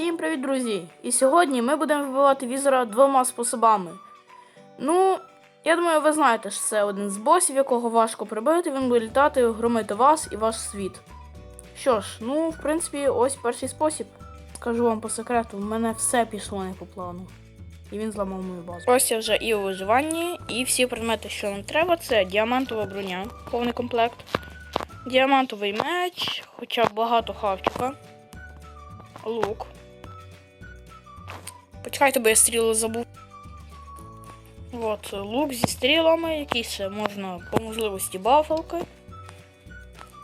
Всім привіт, друзі! І сьогодні ми будемо вбивати візора двома способами. Ну, я думаю, ви знаєте, що це один з босів, якого важко прибити, він буде літати, громити вас і ваш світ. Що ж, ну, в принципі, ось перший спосіб. Скажу вам по секрету, в мене все пішло не по плану. І він зламав мою базу. Ось я вже і у виживанні, і всі предмети, що нам треба, це діамантова броня, повний комплект, діамантовий меч, хоча багато хавчика, лук. Почекайте, бо я стріли забув. От, лук зі стрілами, який ще можна по можливості бафалки.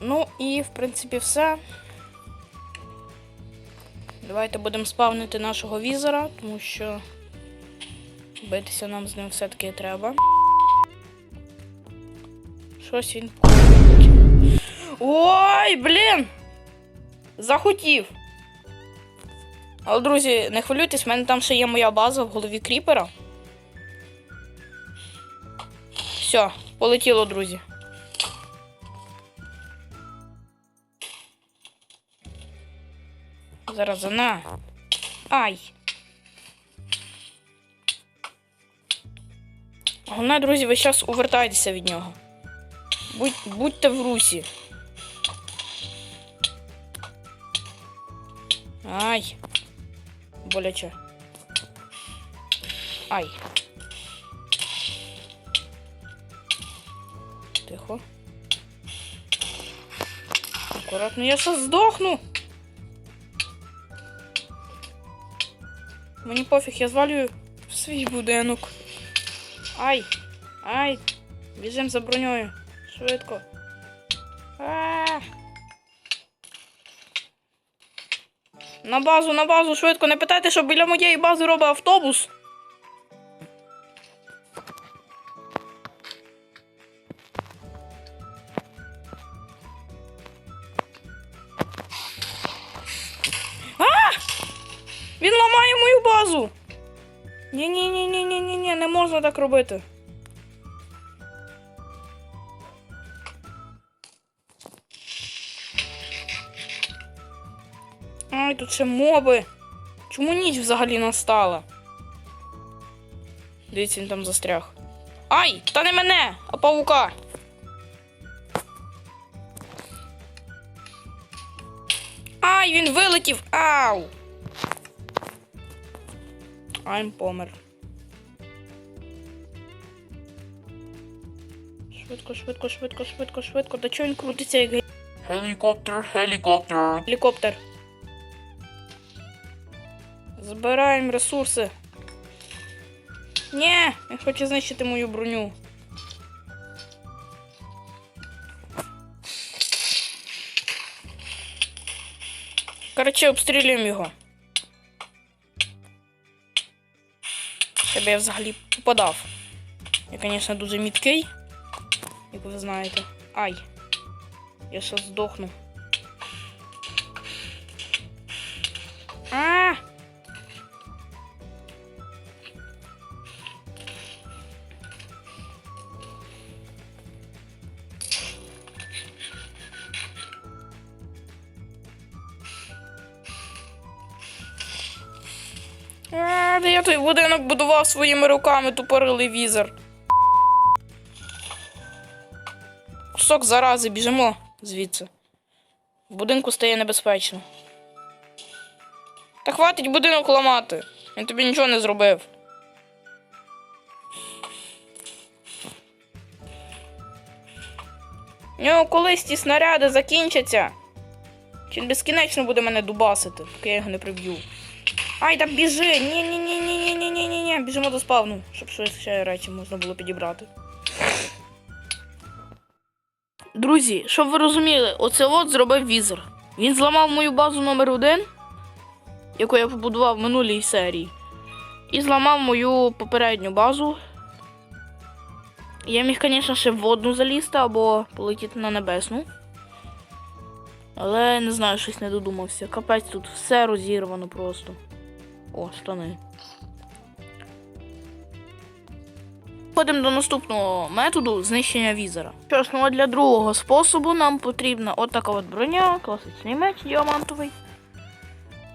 Ну і, в принципі, все. Давайте будемо спавнити нашого візора, тому що битися нам з ним все-таки треба. Щось він. Ой, блін! Захотів! Але, друзі, не хвилюйтесь, в мене там ще є моя база в голові кріпера. Все, полетіло, друзі. Зараз на. Ай. Головне, друзі, ви зараз увертайтеся від нього. Будь, будьте в русі. Ай. Боляче. Ай. Тихо. Акуратно, я зараз здохну. Мені пофіг, я звалюю в свій будинок. Ай! Ай! Біжим за броньою. Швидко. А! На базу, на базу, швидко. Не питайте, що біля моєї бази робить автобус. А! Він ламає мою базу. ні ні ні ні ні ні ні не можна так робити. Ай, тут ще моби. Чому ніч взагалі настала? Дивіться, він там застряг. Ай! Та не мене, а павука. Ай, він вилетів! Ау! Ай, помер. Швидко, швидко, швидко, швидко, швидко. Та чого він крутиться, як ге- Helikopter, helikopter. гелікоптер? Збираємо ресурси. Ні, він хоче знищити мою броню. Коротше, обстрілюємо його. Щоб я взагалі попадав. Я, звісно, дуже міткий, як ви знаєте. Ай. Я щас здохну. А, я той будинок будував своїми руками, тупорилий візор. Кусок зарази, біжимо звідси. В будинку стає небезпечно. Та хватить будинок ламати. Він тобі нічого не зробив. У нього колись ті снаряди закінчаться. Чи безкінечно буде мене дубасити, поки я його не приб'ю. Ай, так біжи! ні ні ні ні ні Біжимо до спавну, щоб швидше речі можна було підібрати. Друзі, щоб ви розуміли, оце от зробив візор. Він зламав мою базу номер один, яку я побудував в минулій серії, і зламав мою попередню базу. Я міг, звісно, ще в водну залізти або полетіти на небесну. Але не знаю, щось не додумався. Капець тут все розірвано просто. О, штани. Переходимо до наступного методу знищення візора. Що ну для другого способу нам потрібна от така от броня, класичний меч діамантовий.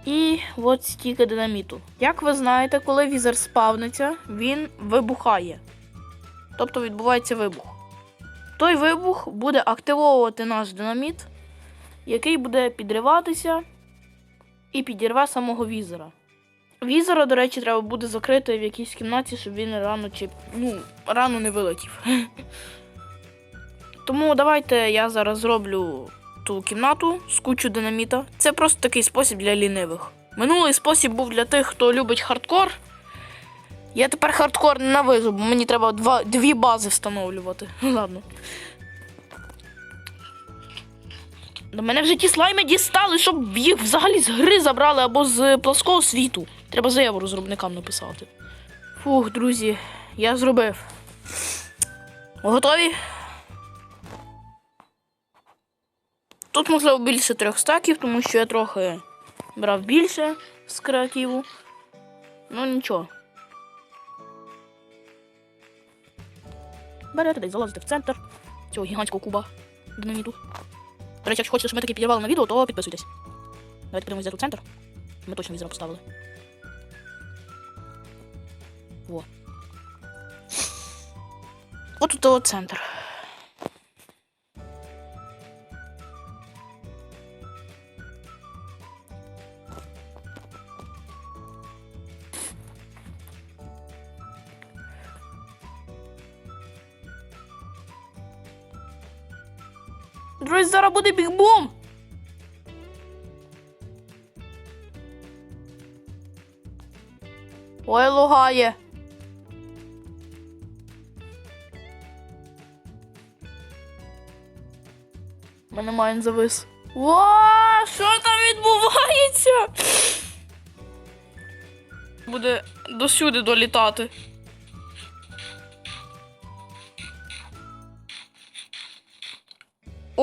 І от стільки динаміту. Як ви знаєте, коли візер спавниться, він вибухає. Тобто відбувається вибух. Той вибух буде активовувати наш динаміт, який буде підриватися і підірве самого візера. Візера, до речі, треба буде закрити в якійсь кімнаті, щоб він рано чи ну, рано не вилетів. Тому давайте я зараз зроблю ту кімнату з кучу динаміта. Це просто такий спосіб для лінивих. Минулий спосіб був для тих, хто любить хардкор. Я тепер хардкор ненавижу, бо мені треба два, дві бази встановлювати. Ладно. До мене вже ті слайми дістали, щоб їх взагалі з гри забрали або з плоского світу. Треба заяву розробникам написати. Фух, друзі, я зробив. Готові? Тут можливо більше трьох стаків, тому що я трохи брав більше з креативу. Ну нічого. Берете залазите в центр цього гігантського куба динаміту. До речі, якщо хочете, щоб ми такі підірвали на відео, то підписуйтесь. Давайте подивимось, де тут центр. Ми точно візера поставили. Во. От тут центр. Друзі, зараз буде бігбум. Ой, лугає. У мене майн завис. Ва, що там відбувається? Буде досюди долітати.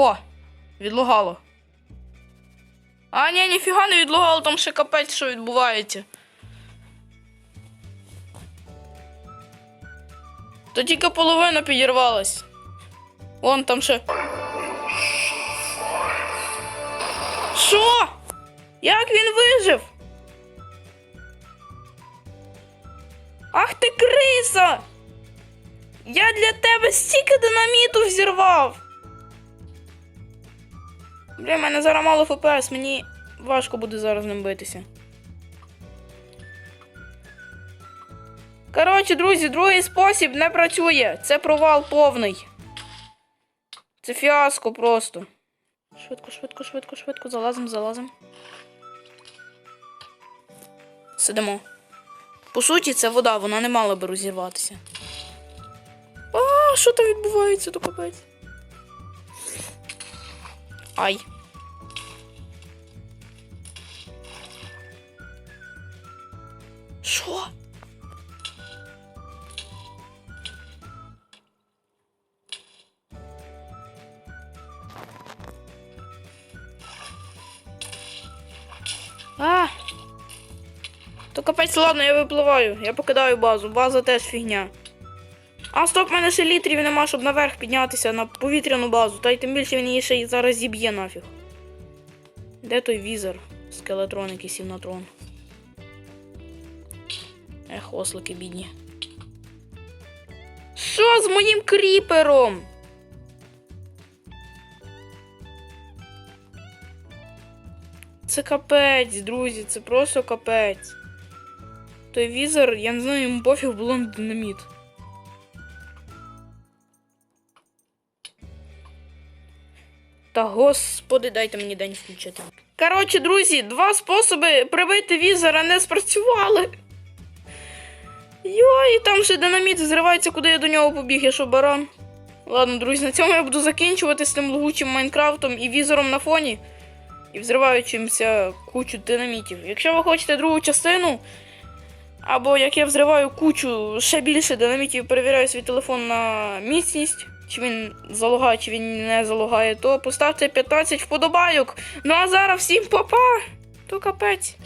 О, відлугало. А, ні, ніфіга не відлугало, там ще капець, що відбувається. То тільки половина підірвалась. Вон там ще. Що? Як він вижив? Ах ти криса! Я для тебе стільки динаміту взірвав. Бля, мене зараз мало ФПС, мені важко буде зараз ним битися. Коротше, друзі, другий спосіб не працює. Це провал повний. Це фіаско просто. Швидко, швидко, швидко, швидко. Залазим, залазим. Сидимо. По суті, це вода, вона не мала би розірватися. А, що там відбувається, то капець. Ай. Що? А. То капець, ладно, я випливаю. Я покидаю базу. База теж фігня. А, стоп, в мене ще літрів нема, щоб наверх піднятися на повітряну базу. Та й тим більше він її ще й зараз зіб'є нафіг. Де той візер? Скелетрон, який сів на трон. Ех, ослики бідні. Що з моїм кріпером? Це капець, друзі, це просто капець. Той візер, я не знаю, йому пофіг було на динаміт. Та господи, дайте мені день включити. Коротше, друзі, два способи прибити візера не спрацювали. Йой, там ще динаміт зривається, куди я до нього побіг, я що баран. Ладно, друзі, на цьому я буду закінчувати з тим лгучим Майнкрафтом і візором на фоні. І взриваючимся кучу динамітів. Якщо ви хочете другу частину, або як я взриваю кучу ще більше динамітів, перевіряю свій телефон на міцність, чи він залугає, чи він не залугає, то поставте 15 вподобайок. Ну а зараз всім па-па! То капець.